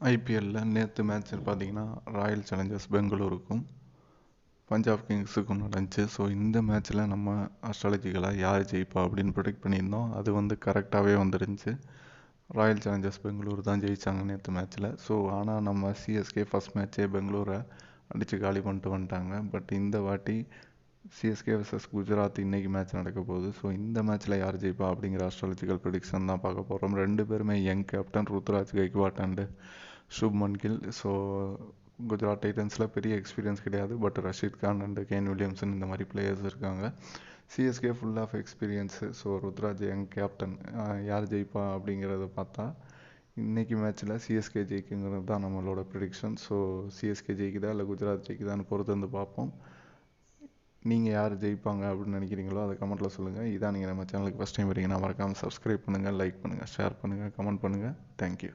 ஐபிஎல்லில் நேற்று மேட்ச் பார்த்தீங்கன்னா Royal Challengers பெங்களூருக்கும் பஞ்சாப் கிங்ஸுக்கும் நடந்துச்சு. ஸோ இந்த மேட்ச்சில் நம்ம அஸ்ட்ராலஜிக்கலாக யார் ஜெயிப்பா அப்படின்னு ப்ரொடிக்ட் பண்ணியிருந்தோம். அது வந்து கரெக்டாகவே வந்துருந்துச்சு. ராயல் சேலஞ்சர்ஸ் பெங்களூர் தான் ஜெயித்தாங்க நேற்று மேட்ச்சில் ஸோ ஆனால் நம்ம சிஎஸ்கே ஃபஸ்ட் மேட்ச்சே பெங்களூரை அடித்து காலி பண்ணிட்டு வந்துட்டாங்க. பட் இந்த வாட்டி சிஎஸ்கே வர்சஸ் குஜராத் இன்றைக்கி மேட்ச் நடக்க போகுது. ஸோ இந்த மேட்ச்சில் யார் ஜெயிப்பா அப்படிங்கிற ஆஸ்ட்ராலஜிக்கல் ப்ரொடிக்ஷன் தான் பார்க்க போகிறோம் ரெண்டு பேருமே young captain Ruturaj Gaikwad and Shubman Gill so Gujarat டைட்டன்ஸில் பெரிய எக்ஸ்பீரியன்ஸ் கிடையாது. But Rashid Khan and Kane Williamson இந்த மாதிரி பிளேயர்ஸ் இருக்காங்க. CSK full of experience so Ruturaj young captain யார் ஜெயிப்பா அப்படிங்கிறத பார்த்தா இன்றைக்கி மேட்ச்சில் சிஎஸ்கே ஜெயிக்குங்கிறது தான் நம்மளோட ப்ரிடிக்ஷன் ஸோ சிஎஸ்கே ஜெயிக்குதா இல்லை குஜராத் ஜெயிக்குதான்னு பொறுத்து வந்து பார்ப்போம். நீங்கள் யார் ஜெயிப்பாங்க அப்படின்னு நினைக்கிறீங்களோ அதை கமெண்ட்டில் சொல்லுங்கள் இதான் நீங்கள் நம்ம சேனலுக்கு ஃபஸ்ட் டைம் வரீங்கன்னா மறக்காமல் சப்ஸ்கிரைப் பண்ணுங்கள் லைக் பண்ணுங்கள் ஷேர் பண்ணுங்கள் கமெண்ட் பண்ணுங்கள் தேங்க்யூ